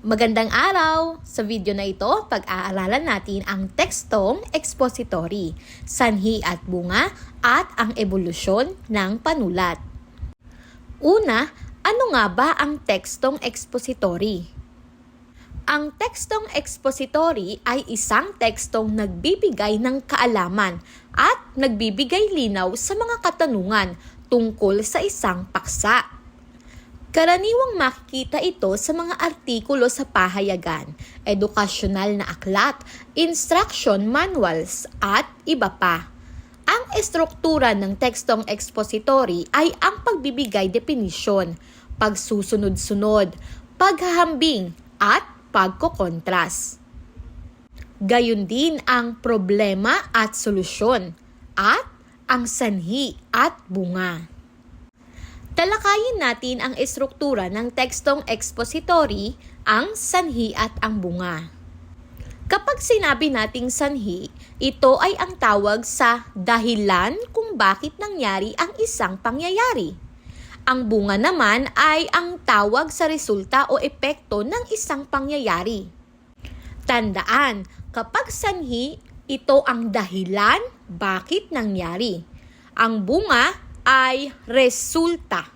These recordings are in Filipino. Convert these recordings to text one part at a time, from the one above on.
Magandang araw! Sa video na ito, pag-aaralan natin ang tekstong expository, sanhi at bunga, at ang ebolusyon ng panulat. Una, ano nga ba ang tekstong expository? Ang tekstong expository ay isang tekstong nagbibigay ng kaalaman at nagbibigay linaw sa mga katanungan tungkol sa isang paksa. Karaniwang makikita ito sa mga artikulo sa pahayagan, edukasyonal na aklat, instruction manuals at iba pa. Ang estruktura ng tekstong expository ay ang pagbibigay definisyon, pagsusunod-sunod, paghahambing at pagkokontras. Gayon din ang problema at solusyon at ang sanhi at bunga. Talakayin natin ang estruktura ng tekstong expository, ang sanhi at ang bunga. Kapag sinabi nating sanhi, ito ay ang tawag sa dahilan kung bakit nangyari ang isang pangyayari. Ang bunga naman ay ang tawag sa resulta o epekto ng isang pangyayari. Tandaan, kapag sanhi, ito ang dahilan bakit nangyari. Ang bunga ay resulta.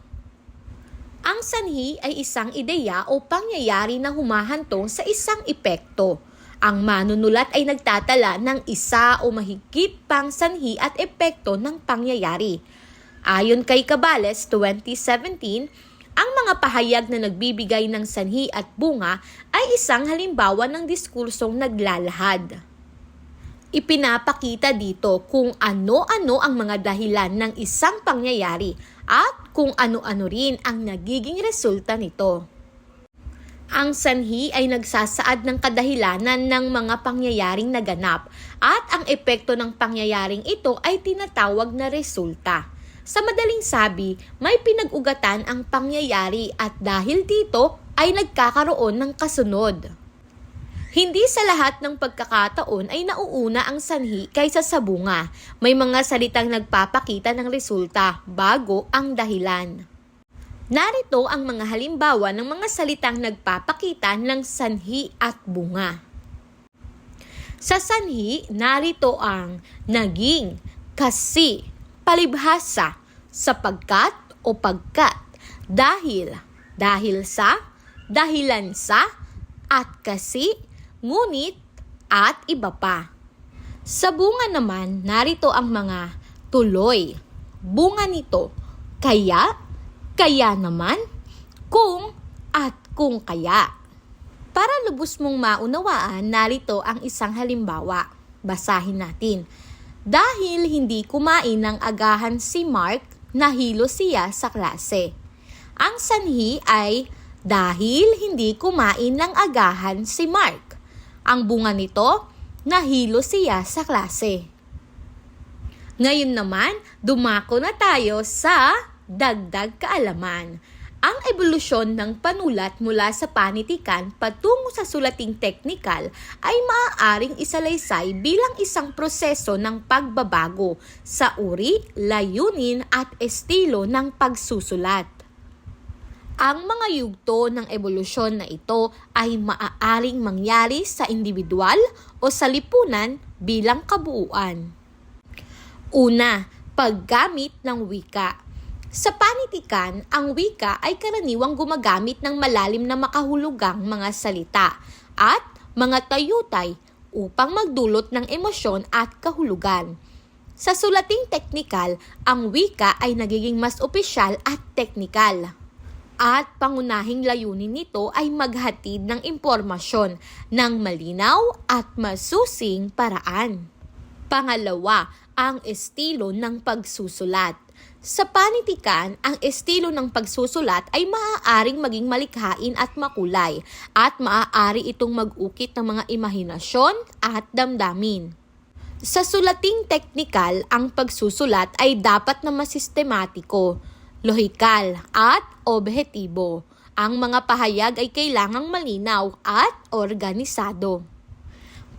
Ang sanhi ay isang ideya o pangyayari na humahantong sa isang epekto. Ang manunulat ay nagtatala ng isa o mahigit pang sanhi at epekto ng pangyayari. Ayon kay Cabales 2017, ang mga pahayag na nagbibigay ng sanhi at bunga ay isang halimbawa ng diskursong naglalahad. Ipinapakita dito kung ano-ano ang mga dahilan ng isang pangyayari at kung ano-ano rin ang nagiging resulta nito. Ang sanhi ay nagsasaad ng kadahilanan ng mga pangyayaring naganap at ang epekto ng pangyayaring ito ay tinatawag na resulta. Sa madaling sabi, may pinag-ugatan ang pangyayari at dahil dito ay nagkakaroon ng kasunod. Hindi sa lahat ng pagkakataon ay nauuna ang sanhi kaysa sa bunga. May mga salitang nagpapakita ng resulta bago ang dahilan. Narito ang mga halimbawa ng mga salitang nagpapakita ng sanhi at bunga. Sa sanhi, narito ang naging, kasi, palibhasa, sapagkat o pagkat, dahil, dahil sa, dahilan sa, at kasi, ngunit, at iba pa. Sa bunga naman, narito ang mga tuloy, bunga nito, kaya, kaya naman, kung, at kung kaya. Para lubos mong maunawaan, narito ang isang halimbawa. Basahin natin. Dahil hindi kumain ng agahan si Mark, nahilo siya sa klase. Ang sanhi ay dahil hindi kumain ng agahan si Mark. Ang bunga nito, nahilo siya sa klase. Ngayon naman, dumako na tayo sa dagdag kaalaman. Ang ebolusyon ng panulat mula sa panitikan patungo sa sulating teknikal ay maaaring isalaysay bilang isang proseso ng pagbabago sa uri, layunin at estilo ng pagsusulat. Ang mga yugto ng ebolusyon na ito ay maaaring mangyari sa individual o sa lipunan bilang kabuuan. Una, paggamit ng wika. Sa panitikan, ang wika ay karaniwang gumagamit ng malalim na makahulugang mga salita at mga tayutay upang magdulot ng emosyon at kahulugan. Sa sulating teknikal, ang wika ay nagiging mas opisyal at teknikal. At pangunahing layunin nito ay maghatid ng impormasyon ng malinaw at masusing paraan. Pangalawa, ang estilo ng pagsusulat. Sa panitikan, ang estilo ng pagsusulat ay maaaring maging malikhain at makulay at maaari itong mag-ukit ng mga imahinasyon at damdamin. Sa sulating teknikal, ang pagsusulat ay dapat na masistematiko, lohikal at objetibo. Ang mga pahayag ay kailangang malinaw at organisado.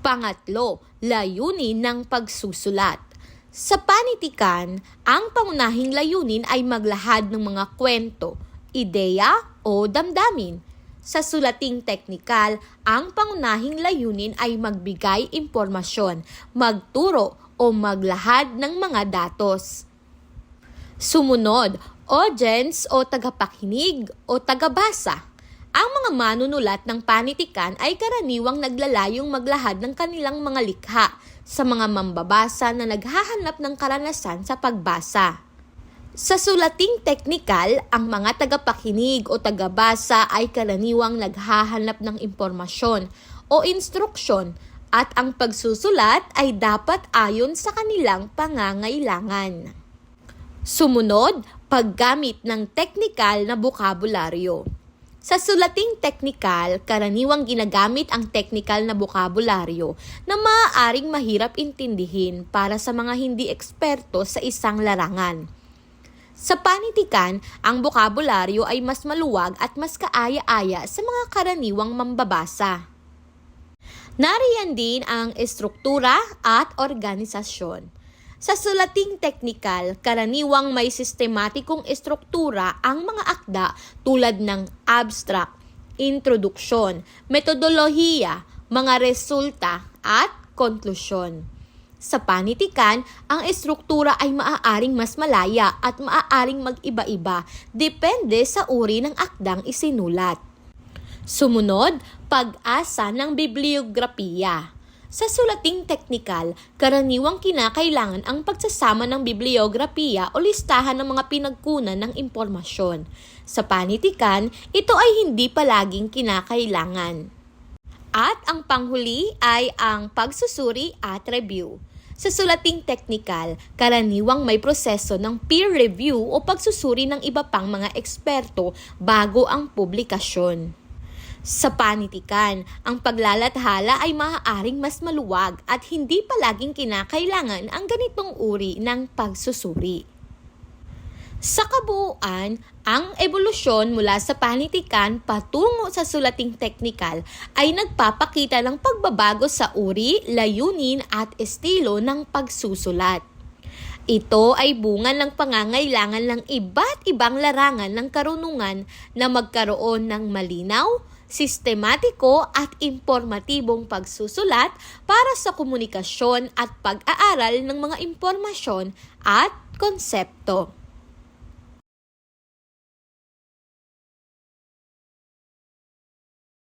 Pangatlo, layunin ng pagsusulat. Sa panitikan, ang pangunahing layunin ay maglahad ng mga kwento, ideya o damdamin. Sa sulating teknikal, ang pangunahing layunin ay magbigay impormasyon, magturo o maglahad ng mga datos. Sumunod, audience o tagapakinig o tagabasa. Ang mga manunulat ng panitikan ay karaniwang naglalayong maglahad ng kanilang mga likha sa mga mambabasa na naghahanap ng karanasan sa pagbasa. Sa sulating teknikal, ang mga tagapakinig o tagabasa ay karaniwang naghahanap ng impormasyon o instruksyon at ang pagsusulat ay dapat ayon sa kanilang pangangailangan. Sumunod, paggamit ng teknikal na bokabularyo. Sa sulating teknikal, karaniwang ginagamit ang teknikal na bokabularyo na maaaring mahirap intindihin para sa mga hindi eksperto sa isang larangan. Sa panitikan, ang bokabularyo ay mas maluwag at mas kaaya-aya sa mga karaniwang mambabasa. Nariyan din ang estruktura at organisasyon. Sa sulating teknikal, karaniwang may sistematikong estruktura ang mga akda tulad ng abstract, introduksyon, metodolohiya, mga resulta at konklusyon. Sa panitikan, ang estruktura ay maaaring mas malaya at maaaring mag-iba-iba depende sa uri ng akdang isinulat. Sumunod, pag-asa ng bibliografiya. Sa sulating teknikal, karaniwang kinakailangan ang pagsasama ng bibliografiya o listahan ng mga pinagkunan ng impormasyon. Sa panitikan, ito ay hindi palaging kinakailangan. At ang panghuli ay ang pagsusuri at review. Sa sulating teknikal, karaniwang may proseso ng peer review o pagsusuri ng iba pang mga eksperto bago ang publikasyon. Sa panitikan, ang paglalathala ay maaaring mas maluwag at hindi palaging kinakailangan ang ganitong uri ng pagsusuri. Sa kabuuan, ang ebolusyon mula sa panitikan patungo sa sulating teknikal ay nagpapakita ng pagbabago sa uri, layunin at estilo ng pagsusulat. Ito ay bunga ng pangangailangan ng iba't ibang larangan ng karunungan na magkaroon ng malinaw, sistematiko at impormatibong pagsusulat para sa komunikasyon at pag-aaral ng mga impormasyon at konsepto.